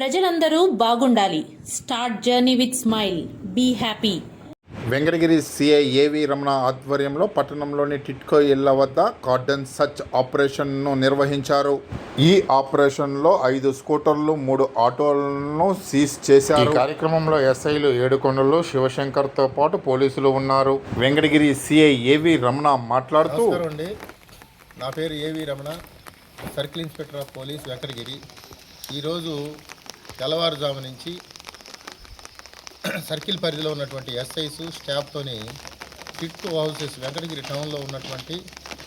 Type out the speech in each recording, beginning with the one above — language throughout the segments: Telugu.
ప్రజలందరూ బాగుండాలి. Start journey with smile. Be happy. Venkatagiri CI A V Ramana ఆధ్వర్యంలో పట్టణంలోని టిట్కో ఇళ్ళ వద్ద కార్డన్ సర్చ్ ఆపరేషన్ను నిర్వహించారు. ఈ ఆపరేషన్లో ఐదు స్కూటర్లు మూడు ఆటోలను సీజ్ చేశారు. ఈ కార్యక్రమంలో ఎస్ఐలు ఏడుకొండలు శివశంకర్తో పాటు పోలీసులు ఉన్నారు. వెంకటగిరి సిఐ ఏవి రమణ మాట్లాడుతూ నా పేరు A V Ramana circle inspector of police Venkatagiri. ఈరోజు తెల్లవారుజాము నుంచి సర్కిల్ పరిధిలో ఉన్నటువంటి ఎస్ఐస్ స్టాఫ్తోని టిట్కో హౌసెస్ వెంకటగిరి టౌన్లో ఉన్నటువంటి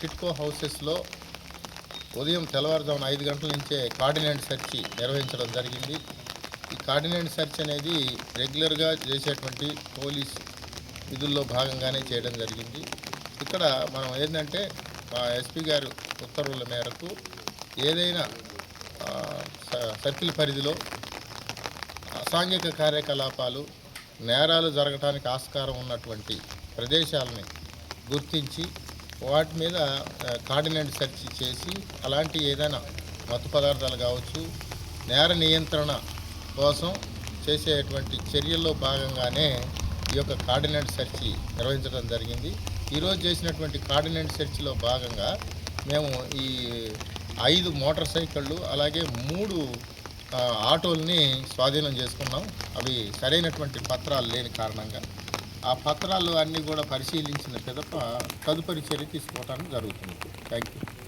టిట్కో హౌసెస్లో ఉదయం తెల్లవారుజామున ఐదు గంటల నుంచే కార్డినెంట్ సెర్చ్ నిర్వహించడం జరిగింది. ఈ కార్డినెంట్ సెర్చ్ అనేది రెగ్యులర్గా చేసేటువంటి పోలీస్ విధుల్లో భాగంగానే చేయడం జరిగింది. ఇక్కడ మనం ఏంటంటే మా ఎస్పీ గారు ఉత్తర్వుల మేరకు ఏదైనా స- సర్కిల్ పరిధిలో అసాంఘిక కార్యకలాపాలు నేరాలు జరగటానికి ఆస్కారం ఉన్నటువంటి ప్రదేశాలని గుర్తించి వాటి మీద కార్డినెంట్ సెర్చ్ చేసి అలాంటి ఏదైనా మత్తు పదార్థాలు కావచ్చు నేర నియంత్రణ కోసం చేసేటువంటి చర్యల్లో భాగంగానే ఈ యొక్క కార్డినెంట్ సెర్చ్ నిర్వహించడం జరిగింది. ఈరోజు చేసినటువంటి కార్డినెంట్ సెర్చ్లో భాగంగా మేము ఈ ఐదు మోటార్ సైకిళ్ళు అలాగే మూడు ఆటోల్ని స్వాధీనం చేసుకున్నాం. అవి సరైనటువంటి పత్రాలు లేని కారణంగా. ఆ పత్రాలు అన్నీ కూడా పరిశీలించిన పిదప తదుపరి చర్య తీసుకోవడానికి జరుగుతుంది. Thank you